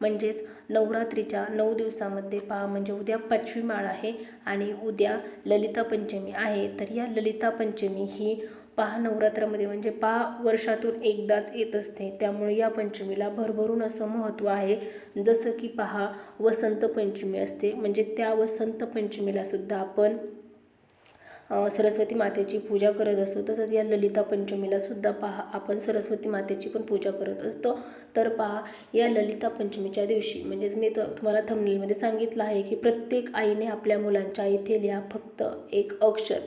म्हणजेच नवरात्रीच्या नऊ दिवसामध्ये पहा म्हणजे उद्या पाचवी माळ आहे आणि उद्या ललिता पंचमी आहे. तर या ललिता पंचमी ही पहा नवरात्रामध्ये म्हणजे पहा वर्षातून एकदाच येत असते. त्यामुळे या पंचमीला भरभरून असं महत्त्व आहे. जसं की पहा वसंत पंचमी असते. म्हणजे त्या वसंत पंचमीला सुद्धा आपण सरस्वती मातेची पूजा करत असतो. तसंच या ललिता पंचमीला सुद्धा पहा आपण सरस्वती मातेची पण पूजा करत असतो. तर पहा या ललिता पंचमीच्या दिवशी म्हणजेच मी त तुम्हाला थंबनेलमध्ये सांगितलं आहे की प्रत्येक आईने आपल्या मुलांच्या इथे लिहा फक्त एक अक्षर.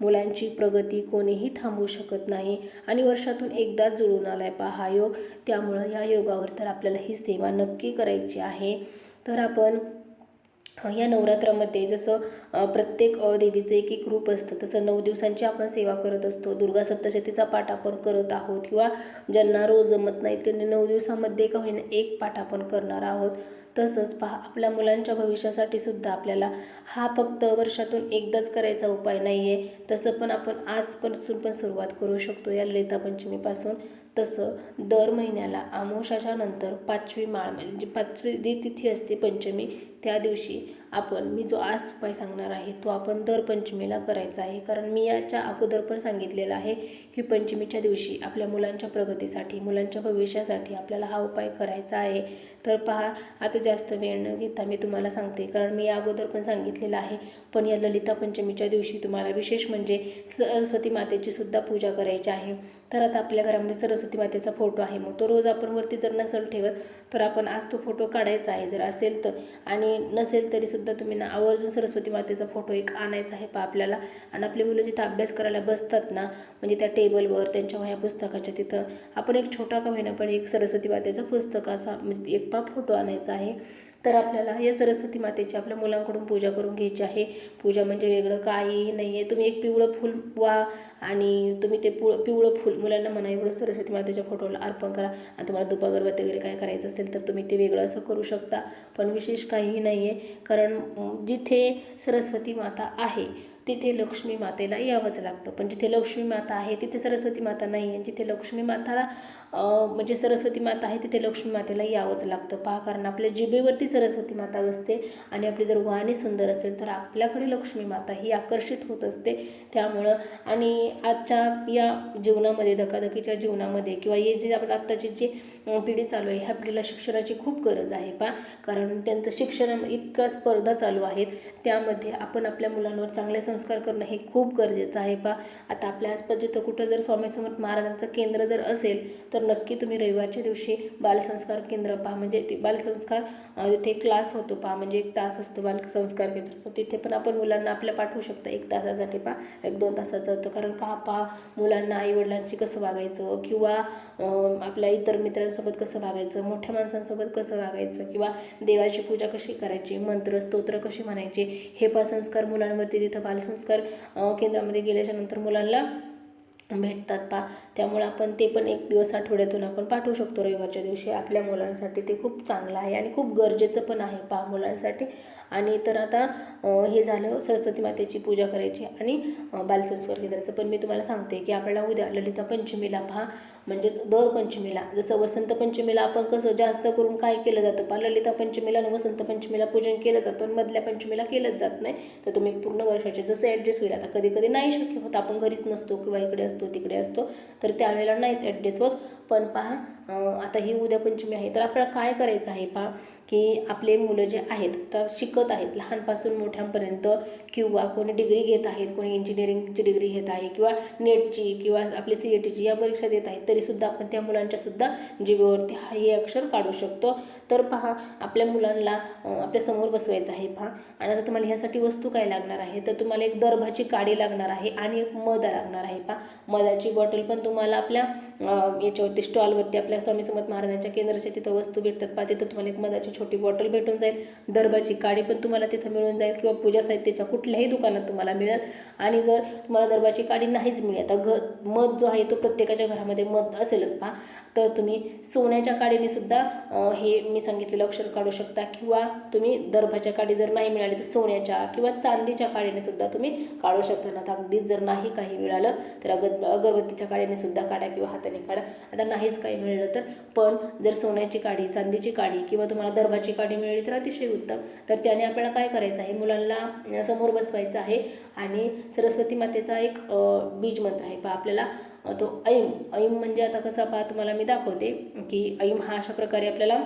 मुलांची प्रगती कोणीही थांबवू शकत नाही आणि वर्षातून एकदाच जुळून आला आहे पहा हा योग. त्यामुळं या योगावर तर आपल्याला ही सेवा नक्की करायची आहे. तर आपण या नवरात्रामध्ये जसं प्रत्येक देवीचं एक एक रूप असतं तसं नऊ दिवसांची आपण सेवा करत असतो. दुर्गा सप्तशतीचा पाठ आपण करत आहोत किंवा ज्यांना रोज जमत नाही त्यांनी नऊ दिवसामध्ये का होईना एक पाठ आपण करणार आहोत. तसंच पहा आपल्या मुलांच्या भविष्यासाठी सुद्धा आपल्याला हा फक्त वर्षातून एकदाच करायचा उपाय नाही आहे तसं पण आपण आजपासून पण सुरुवात करू शकतो या ललिता पंचमीपासून. तसं दर महिन्याला आमोशाच्या नंतर पाचवी माळ म्हणजे, म्हणजे पाचवी जी तिथी असते पंचमी त्या दिवशी आपण मी जो आज उपाय सांगणार आहे तो आपण दर पंचमीला करायचा आहे. कारण मी याच्या अगोदर पण सांगितलेलं आहे की पंचमीच्या दिवशी आपल्या मुलांच्या प्रगतीसाठी मुलांच्या भविष्यासाठी आपल्याला हा उपाय करायचा आहे. तर पहा आता जास्त वेळ न घेता मी तुम्हाला सांगते. कारण मी या अगोदर पण सांगितलेलं आहे. पण या ललिता पंचमीच्या दिवशी तुम्हाला विशेष म्हणजे सरस्वती मातेची सुद्धा पूजा करायची आहे. तर आता आपल्या घरामध्ये सरस्वती मातेचा फोटो आहे. मग तो रोज आपण वरती जर नसेल ठेवत तर आपण आज तो फोटो काढायचा आहे. जर असेल तर. आणि नसेल तरीसुद्धा तुम्ही ना आवर्जून सरस्वती मातेचा फोटो एक आणायचा आहे पा आपल्याला. आणि आपली मुलं जिथं अभ्यास करायला बसतात ना म्हणजे त्या टेबलवर त्यांच्या वह्या पुस्तकाच्या तिथं आपण एक छोटा का होईना पण एक सरस्वती मातेचा पुस्तकाचा म्हणजे एक पा फोटो आणायचा आहे. तर आपल्याला या सरस्वती मातेची आपल्या मुलांकडून पूजा करून घ्यायची आहे. पूजा म्हणजे वेगळं काहीही नाही आहे तुम्ही एक पिवळं फूल वा आणि तुम्ही ते पु पिवळं फूल मुलांना म्हणा एवढं सरस्वती मातेच्या फोटोला अर्पण करा. आणि तुम्हाला दुपागरबत्ती वगैरे काय करायचं असेल तर तुम्ही ते वेगळं असं करू शकता. पण विशेष काहीही नाही आहे कारण जिथे सरस्वती माता आहे तिथे लक्ष्मी मातेला यावंच लागतं. पण जिथे लक्ष्मी माता आहे तिथे सरस्वती माता नाही आहे. जिथे लक्ष्मी माताला म्हणजे सरस्वती माता आहे तिथे लक्ष्मी मातेला यावंच लागतं. पहा कारण आपल्या जिभेवरती सरस्वती माता बसते आणि आपली जर वाणी सुंदर असेल तर आपल्याकडे लक्ष्मी माता ही आकर्षित होत असते. त्यामुळं आणि आजच्या या जीवनामध्ये धकाधकीच्या जीवनामध्ये किंवा हे जे आपण आत्ताची जी पिढी चालू आहे ह्या पिढीला शिक्षणाची खूप गरज आहे पा कारण त्यांचं शिक्षण इतक्या स्पर्धा चालू आहेत. त्यामध्ये आपण आपल्या मुलांवर चांगले संस्कार करणं हे खूप गरजेचं आहे पा आता आपल्या आसपास जिथं कुठं जर स्वामी समर्थ महाराजांचं केंद्र जर असेल तर नक्की तुम्ही रविवारच्या दिवशी बालसंस्कार केंद्र पहा. म्हणजे ते बालसंस्कार तिथे क्लास होतो पहा. म्हणजे एक तास असतो बालसंस्कार केंद्र. तर तिथे पण आपण मुलांना आपल्या पाठवू शकता एक तासासाठी पहा. एक दोन तासाचा होतं. कारण का पहा मुलांना आईवडिलांशी कसं वागायचं? किंवा आपल्या इतर मित्रांसोबत कसं वागायचं? मोठ्या माणसांसोबत कसं वागायचं? किंवा देवाची पूजा कशी करायची? मंत्र स्तोत्र कशी म्हणायचे? हे पण संस्कार मुलांवरती तिथं बाल बालसंस्कार केंद्रामध्ये गेल्याच्यानंतर मुलांना भेटतात पा. त्यामुळे आपण ते पण एक दिवस आठवड्यातून आपण पाठवू शकतो रविवारच्या दिवशी. आपल्या मुलांसाठी ते खूप चांगलं आहे आणि खूप गरजेचं पण आहे पा मुलांसाठी. आणि तर आता हे झालं सरस्वती मातेची पूजा करायची आणि बालसंस्कार केंद्राचं. पण मी तुम्हाला सांगते की आपल्याला उद्या ललिता पंचमीला पहा. म्हणजेच दर पंचमीला. जसं वसंत पंचमीला आपण कसं जास्त करून काय केलं जातं? पा ललिता पंचमीला आणि वसंत पंचमीला पूजन केलं जातं आणि मधल्या पंचमीला केलंच जात नाही. तर तुम्ही पूर्ण वर्षाचे जसं ॲडजस्ट होईल आता कधी कधी नाही शक्य होत. आपण घरीच नसतो किंवा इकडे असतो तिकडे असतो. तर त्यावेळेला नाहीच ॲडजस्ट होत. पण पहा आता ही उद्या पंचमी आहे तर आपल्याला काय करायचं आहे पहा की आपले मुलं जे आहेत तर शिकत आहेत लहानपासून मोठ्यांपर्यंत किंवा कोणी डिग्री घेत आहेत कोणी इंजिनिअरिंगची डिग्री घेत आहे किंवा नेटची किंवा आपली सी ए टीची या परीक्षा देत आहेत तरीसुद्धा आपण त्या मुलांच्यासुद्धा जीवेवरती हा हे अक्षर काढू शकतो. तर पहा आपल्या मुलांना आपल्यासमोर आपल्यासमोर बसवायचं आहे पहा. आणि आता तुम्हाला ह्यासाठी वस्तू काय लागणार आहे? तर तुम्हाला एक दर्भाची काडी लागणार आहे आणि एक मदा लागणार आहे पहा. मधाची बॉटल पण तुम्हाला आपल्या याच्यावरती स्टॉलवरती आपल्या स्वामी समर्थ महाराजांच्या केंद्राच्या तिथं वस्तू भेटतात. पा तिथं तुम्हाला एक मधाची छोटी बॉटल भेटून जाईल. दरबाची काडी पण तुम्हाला तिथं मिळून जाईल किंवा पूजा साहित्याच्या कुठल्याही दुकानात तुम्हाला मिळेल. आणि जर तुम्हाला दरबाची काडी नाहीच मिळेल आता घ मध जो आहे तो प्रत्येकाच्या घरामध्ये मध असेलच पहा. तर तुम्ही सोन्याच्या काडीने सुद्धा हे मी सांगितलेलं अक्षर काढू शकता. किंवा तुम्ही दर्भाच्या काडी जर नाही मिळाली तर सोन्याच्या किंवा चांदीच्या काडीने सुद्धा तुम्ही काढू शकता. ना आता अगदीच जर नाही काही मिळालं तर अगद अगरबत्तीच्या काडीने सुद्धा काढा किंवा हाताने काढा. आता नाहीच काही मिळालं तर पण जर सोन्याची काडी चांदीची काडी किंवा तुम्हाला दर्भाची काडी मिळाली तर अतिशय उत्तम. तर त्याने आपल्याला काय करायचं आहे? मुलांना समोर बसवायचं आहे. आणि सरस्वती मातेचा एक बीज मंत्र आहे. पहा आपल्याला आपल्याला तो ऐम ऐम म्हणजे आता कसा पहा तुम्हाला मी दाखवते की ऐम हा अशा प्रकारे आपल्याला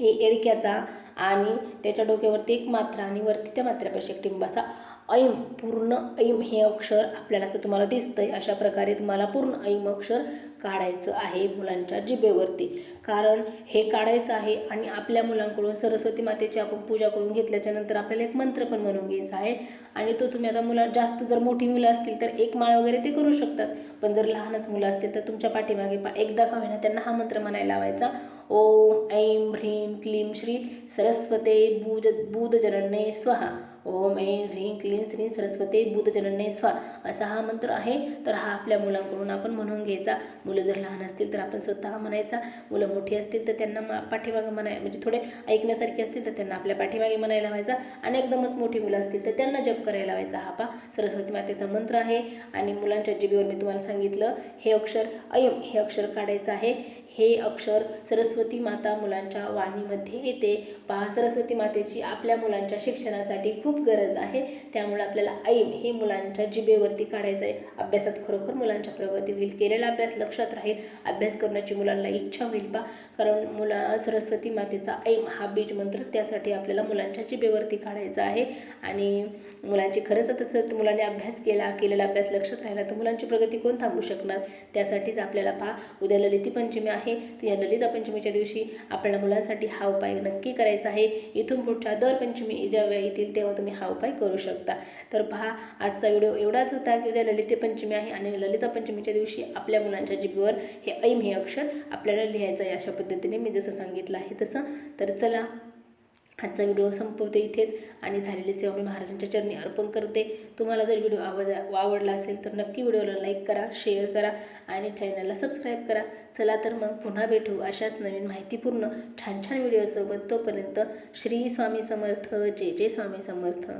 हे एडक्याचा आणि त्याच्या डोक्यावरती एक मात्रा आणि वरती त्या मात्र्यापाशी एक टिंब असा ऐम पूर्ण ऐम हे अक्षर आपल्याला असं तुम्हाला दिसतं आहे अशा प्रकारे तुम्हाला पूर्ण ऐम अक्षर काढायचं आहे मुलांच्या जिभेवरती. कारण हे काढायचं आहे आणि आपल्या मुलांकडून सरस्वती मातेची आपण पूजा करून घेतल्याच्या नंतर आपल्याला एक मंत्र पण म्हणून घ्यायचा आहे. आणि तो तुम्ही आता मुलं जास्त जर मोठी मुलं असतील तर एक माळ वगैरे ते करू शकतात. पण जर लहानच मुलं असतील तर तुमच्या पाठीमागे पा एकदा का होईना त्यांना हा मंत्र म्हणायला लावायचा. ओम ऐं ह्रीं क्लीं श्री सरस्वते बुध बुधजनने स्वहा. ओम ऐं ह्रीं क्लीं श्रीं सरस्वती बुधजनने स्वा असा हा मंत्र आहे. तर हा आपल्या मुलांकडून आपण म्हणून घ्यायचा. मुलं जर लहान असतील तर आपण स्वतः म्हणायचा. मुलं मोठी असतील तर त्यांना मा पाठीमागे म्हणाय म्हणजे थोडे ऐकण्यासारखे असतील तर त्यांना आपल्या पाठीमागे म्हणायला व्हायचा आणि एकदमच मोठी मुलं असतील तर त्यांना जप करायला व्हायचा हा पा सरस्वती मातेचा मंत्र आहे. आणि मुलांच्या जिभेवर मी तुम्हाला सांगितलं हे अक्षर अयम हे अक्षर काढायचं आहे. हे अक्षर सरस्वती माता मुलांच्या वाणीमध्ये येते. पहा सरस्वती मातेची आपल्या मुलांच्या शिक्षणासाठी खूप खूप गरज आहे. त्यामुळे आपल्याला ऐम हे मुलांच्या जिबेवरती काढायचं आहे. अभ्यासात खरोखर मुलांच्या प्रगती होईल. केलेला अभ्यास लक्षात राहील. अभ्यास करण्याची मुलांना इच्छा होईल बा. कारण मुला सरस्वती मातेचा ऐम हा बीज मंत्र त्यासाठी आपल्याला मुलांच्या जिबेवरती काढायचा आहे. आणि मुलांची खरंच आता जर मुलांनी अभ्यास केला केलेला अभ्यास लक्षात राहिला तर मुलांची प्रगती कोण थांबू शकणार? त्यासाठीच आपल्याला पहा उद्या ललिती पंचमी आहे. तर या ललिता पंचमीच्या दिवशी आपल्याला मुलांसाठी हा उपाय नक्की करायचा आहे. इथून पुढच्या दर पंचमी जेव्हा येतील तेव्हा तुम्ही तुम्ही हा उपाय करू शकता. तर पहा आजचा व्हिडिओ एवढाच होता की उद्या ललिता पंचमी आहे आणि ललिता पंचमीच्या दिवशी आपल्या मुलांच्या जिभेवर हे ऐम हे अक्षर आपल्याला लिहायचं आहे अशा पद्धतीने मी जसं सांगितलं आहे तसं. तर चला आजचा व्हिडिओ संपवते इथेच आणि झालेली सेवा मी महाराजांच्या चरणी अर्पण करते. तुम्हाला जर व्हिडिओ आवड आवडला असेल तर नक्की व्हिडिओला लाईक करा शेअर करा आणि चॅनलला सबस्क्राईब करा. चला तर मग पुन्हा भेटू अशाच नवीन माहितीपूर्ण छान छान व्हिडिओसोबत. तोपर्यंत श्री स्वामी समर्थ. जय जय स्वामी समर्थ.